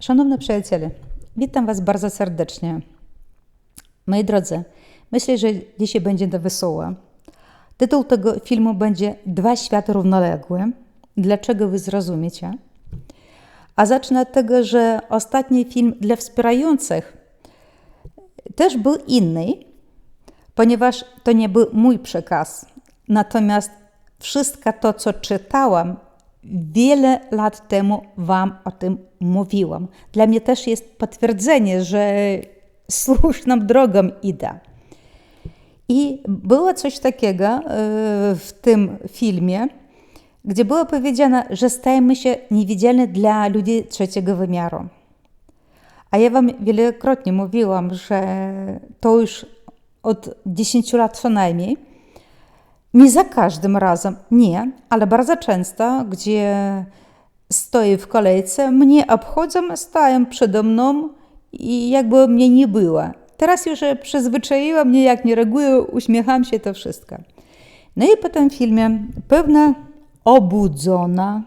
Szanowni przyjaciele, witam Was bardzo serdecznie. Moi drodzy, myślę, że dzisiaj będzie to wesoło. Tytuł tego filmu będzie Dwa światy równoległe. Dlaczego Wy zrozumiecie? A zacznę od tego, że ostatni film dla wspierających też był inny, ponieważ to nie był mój przekaz. Natomiast wszystko to, co czytałam, wiele lat temu Wam o tym mówiłam. Dla mnie też jest potwierdzenie, że słuszną drogą idę. I było coś takiego e, w tym filmie, gdzie było powiedziane, że stajemy się niewidzialni dla ludzi trzeciego wymiaru. A ja Wam wielokrotnie mówiłam, że to już od 10 lat co najmniej. Nie za każdym razem, nie, ale bardzo często, gdzie stoję w kolejce, mnie obchodzą, stają przede mną i jakby mnie nie było. Teraz już przyzwyczaiłam mnie, jak nie reaguję, uśmiecham się, to wszystko. No i po tym filmie pewna obudzona,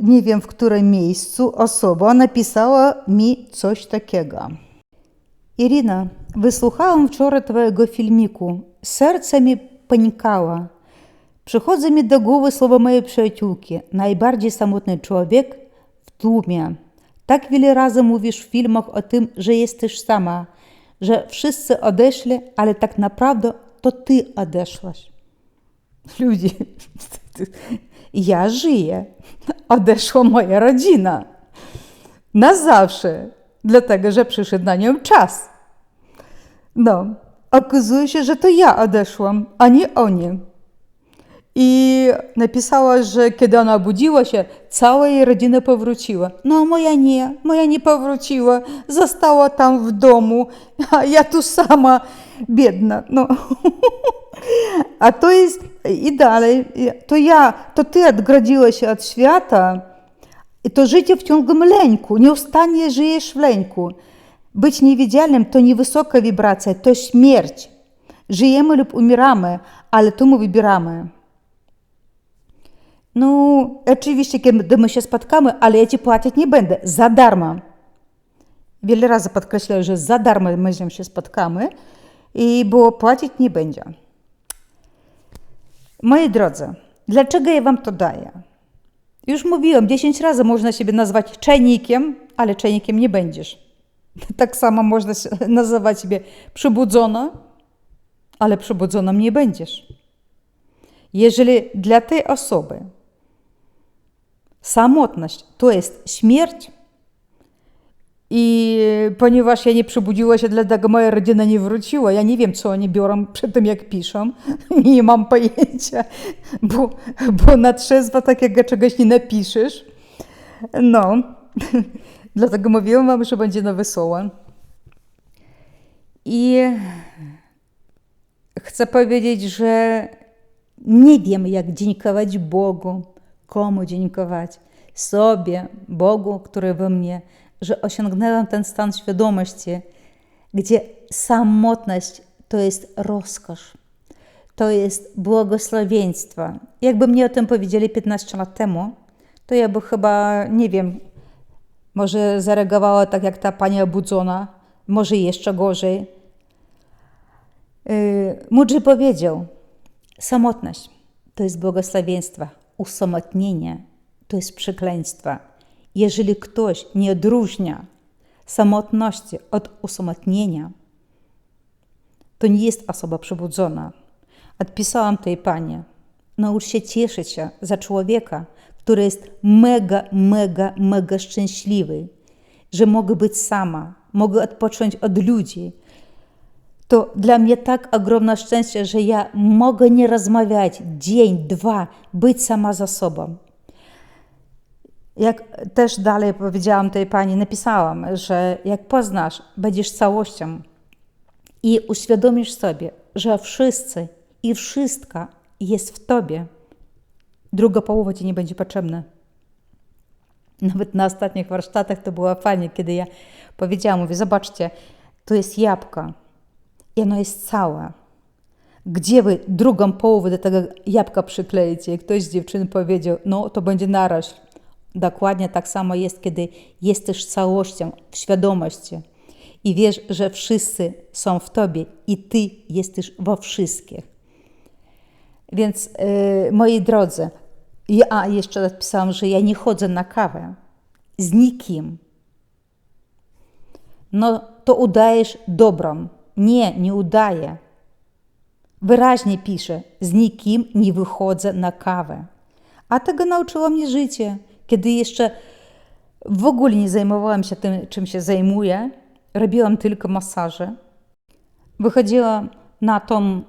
nie wiem w którym miejscu, osoba napisała mi coś takiego. Irina, wysłuchałam wczoraj Twojego filmiku. Serce mi panikało. Przychodzą mi do głowy słowa mojej przyjaciółki. Najbardziej samotny człowiek w tłumie. Tak wiele razy mówisz w filmach o tym, że jesteś sama, że wszyscy odeszli, ale tak naprawdę to Ty odeszłaś. Ludzie, ja żyję. Odeszła moja rodzina. Na zawsze. Dlatego, że przyszedł na nią czas. No, okazuje się, że to ja odeszłam, a nie oni. I napisała, że kiedy ona obudziła się, cała jej rodzina powróciła. No, moja nie, moja nie powróciła, została tam w domu, a ja tu sama, biedna. No. A to jest, i dalej, to ja, to ty odgrodziłaś się od świata, to życie w ciągłym lęku, nieustannie żyjesz w lęku. Być niewidzialnym to nie wysoka wibracja, to śmierć. Żyjemy lub umieramy, ale to my wybieramy. No, oczywiście, kiedy my się spotkamy, ale ja ci płacić nie będę, za darmo. Wiele razy podkreślam, że za darmo my się spotkamy, i bo płacić nie będzie. Moi drodzy, dlaczego ja wam to daję? Już mówiłam, 10 razy można siebie nazwać czajnikiem, ale czajnikiem nie będziesz. Tak samo można nazywać siebie przybudzona, ale przybudzoną nie będziesz. Jeżeli dla tej osoby samotność to jest śmierć, i ponieważ ja nie przebudziła się, dlatego moja rodzina nie wróciła. Ja nie wiem, co oni biorą przy tym, jak piszą. Nie mam pojęcia, bo, bo na trzezwo takiego czegoś nie napiszesz. No, dlatego mówiłam wam, że będzie na wesoło. I chcę powiedzieć, że nie wiem, jak dziękować Bogu, komu dziękować. Sobie, Bogu, który we mnie że osiągnęłam ten stan świadomości, gdzie samotność to jest rozkosz, to jest błogosławieństwo. Jakby mnie o tym powiedzieli 15 lat temu, to ja by chyba, nie wiem, może zareagowała tak jak ta pani obudzona, może jeszcze gorzej. Yy, powiedział, samotność to jest błogosławieństwo, usamotnienie to jest przekleństwo. Jeżeli ktoś nie odróżnia samotności od usamotnienia, to nie jest osoba przebudzona. Odpisałam tej pani, naucz się cieszyć się za człowieka, który jest mega, mega, mega szczęśliwy, że mogę być sama, mogę odpocząć od ludzi. To dla mnie tak ogromne szczęście, że ja mogę nie rozmawiać dzień, dwa, być sama za sobą. Jak też dalej powiedziałam tej pani, napisałam, że jak poznasz, będziesz całością i uświadomisz sobie, że wszyscy i wszystko jest w tobie, druga połowa ci nie będzie potrzebna. Nawet na ostatnich warsztatach to było fajnie, kiedy ja powiedziałam, mówię, zobaczcie, to jest jabłko i ono jest całe. Gdzie wy drugą połowę do tego jabłka przykleicie? Ktoś z dziewczyn powiedział, no to będzie narośl Dokładnie tak samo jest, kiedy jesteś całością w świadomości i wiesz, że wszyscy są w tobie i ty jesteś we wszystkich. Więc, yy, moi drodzy, ja jeszcze raz pisałam, że ja nie chodzę na kawę z nikim. No to udajesz dobrą. Nie, nie udaję. Wyraźnie piszę, z nikim nie wychodzę na kawę. A tego nauczyło mnie życie, kiedy jeszcze w ogóle nie zajmowałam się tym, czym się zajmuję. Robiłam tylko masaże. Wychodziłam na tą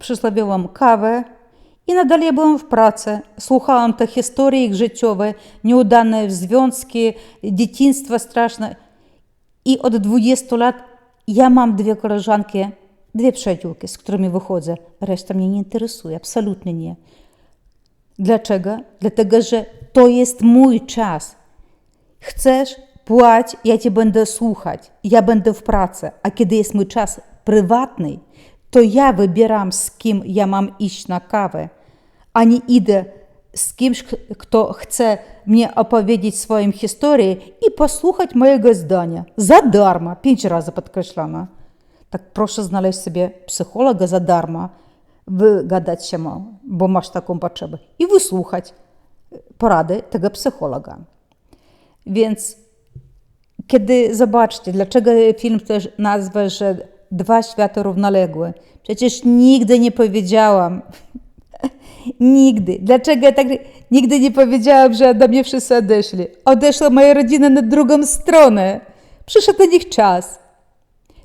przysłowiową kawę i nadal ja byłam w pracy. Słuchałam te historii ich życiowe, nieudane związki, dzieciństwo straszne. I od 20 lat ja mam dwie koleżanki, dwie przyjaciółki, z którymi wychodzę. Reszta mnie nie interesuje, absolutnie nie. Dlaczego? Dlatego, że to jest mój czas. Chcesz, płać, ja cię będę słuchać, ja będę w pracy. A kiedy jest mój czas prywatny, to ja wybieram, z kim ja mam iść na kawę, a nie idę z kimś, kto chce mnie opowiedzieć swoją historię i posłuchać mojego zdania. Za darmo, pięć razy podkreślano. Tak proszę znaleźć sobie psychologa za darmo, wygadać się ma, bo masz taką potrzebę i wysłuchać porady tego psychologa. Więc kiedy zobaczcie, dlaczego film też nazwę, że dwa światy równoległe. Przecież nigdy nie powiedziałam, nigdy. Dlaczego ja tak nigdy nie powiedziałam, że ode mnie wszyscy odeszli? Odeszła moja rodzina na drugą stronę. Przyszedł do nich czas.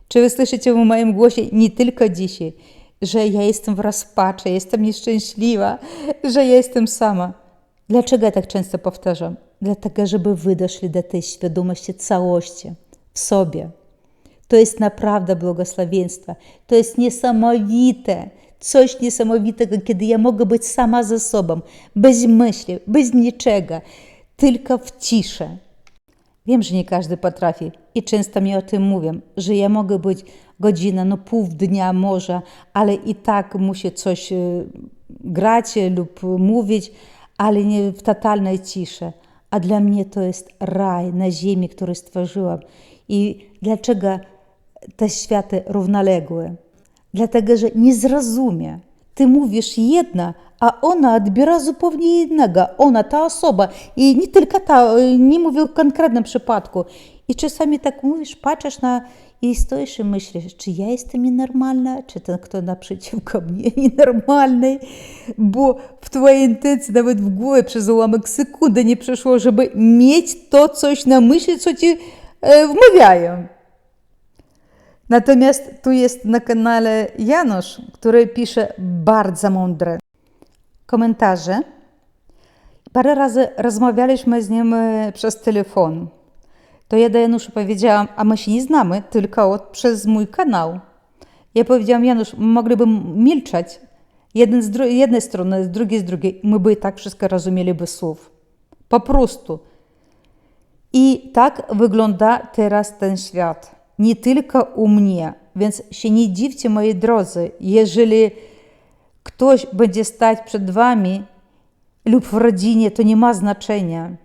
Czy wy słyszycie w moim głosie nie tylko dzisiaj, że ja jestem w rozpaczy, jestem nieszczęśliwa, że ja jestem sama? Dlaczego ja tak często powtarzam? Dlatego, żeby wy doszli do tej świadomości całości w sobie. To jest naprawdę błogosławieństwo. To jest niesamowite. Coś niesamowitego, kiedy ja mogę być sama ze sobą, bez myśli, bez niczego, tylko w ciszy. Wiem, że nie każdy potrafi i często mi o tym mówią, że ja mogę być godzinę, no pół dnia może, ale i tak muszę coś grać lub mówić, ale nie w totalnej ciszy. A dla mnie to jest raj na ziemi, który stworzyłam. I dlaczego te światy równoległe? Dlatego, że nie zrozumie. Ty mówisz jedna, a ona odbiera zupełnie innego. Ona, ta osoba. I nie tylko ta, nie mówię o konkretnym przypadku. I czasami tak mówisz, patrzysz na i stoisz i myślisz, czy ja jestem nienormalna, czy ten, kto naprzeciwko mnie nienormalny, bo w Twojej intencji nawet w głowie przez ułamek sekundy nie przyszło, żeby mieć to coś na myśli, co Ci e, wmawiają. Natomiast tu jest na kanale Janusz, który pisze bardzo mądre komentarze. Parę razy rozmawialiśmy z nim e, przez telefon. To ja do Janusza powiedziałam, a my się nie znamy, tylko przez mój kanał. Ja powiedziałam, Janusz, mogliby milczeć, jeden z jednej strony, z drugiej z drugiej. My by i tak wszystko rozumieli bez słów. Po prostu. I tak wygląda teraz ten świat. Nie tylko u mnie. Więc się nie dziwcie, moi drodzy, jeżeli ktoś będzie stać przed wami lub w rodzinie, to nie ma znaczenia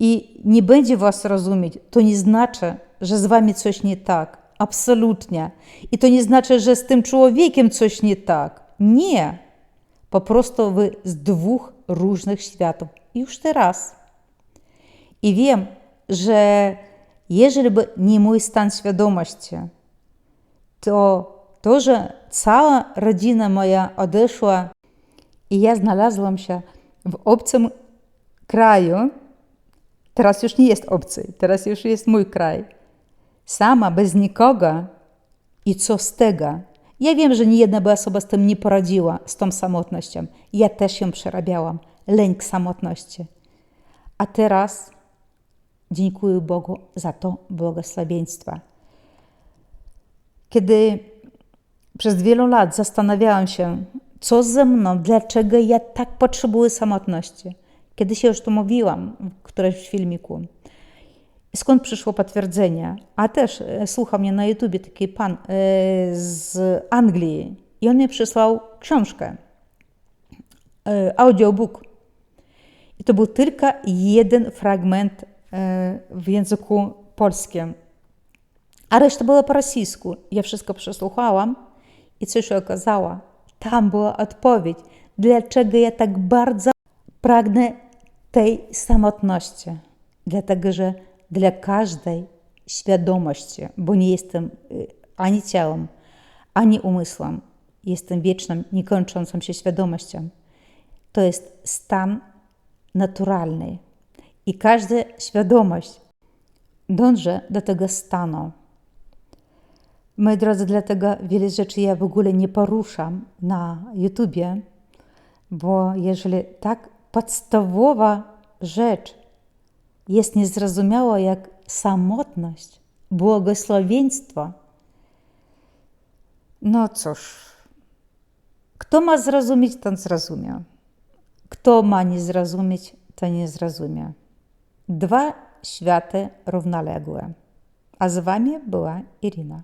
i nie będzie was rozumieć, to nie znaczy, że z wami coś nie tak. Absolutnie. I to nie znaczy, że z tym człowiekiem coś nie tak. Nie. Po prostu wy z dwóch różnych światów. Już teraz. I wiem, że jeżeli by nie mój stan świadomości, to to, że cała rodzina moja odeszła i ja znalazłam się w obcym kraju, Teraz już nie jest obcy, teraz już jest mój kraj. Sama, bez nikogo. I co z tego? Ja wiem, że nie jedna by osoba z tym nie poradziła, z tą samotnością. Ja też ją przerabiałam. Lęk samotności. A teraz dziękuję Bogu za to błogosławieństwo. Kiedy przez wiele lat zastanawiałam się, co ze mną, dlaczego ja tak potrzebuję samotności. Kiedyś już to mówiłam w którymś filmiku. Skąd przyszło potwierdzenie? A też e, słucha mnie na YouTubie taki pan e, z Anglii i on mi przysłał książkę, e, audiobook. I to był tylko jeden fragment w języku polskim, a reszta była po rosyjsku. Ja wszystko przesłuchałam i co się okazało? Tam była odpowiedź, dlaczego ja tak bardzo pragnę tej samotności. Dlatego, że dla każdej świadomości, bo nie jestem y, ani ciałem, ani umysłem, jestem wieczną, niekończącą się świadomością. To jest stan naturalny. I każda świadomość dąży do tego stanu. Moi drodzy, dlatego wiele rzeczy ja w ogóle nie poruszam na YouTubie, bo jeżeli tak podstawowa rzecz jest niezrozumiała jak samotność, błogosławieństwo, no cóż, kto ma zrozumieć, ten zrozumie. Kto ma nie zrozumieć, to nie zrozumie. Dwa światy równoległe. A z wami była Irina.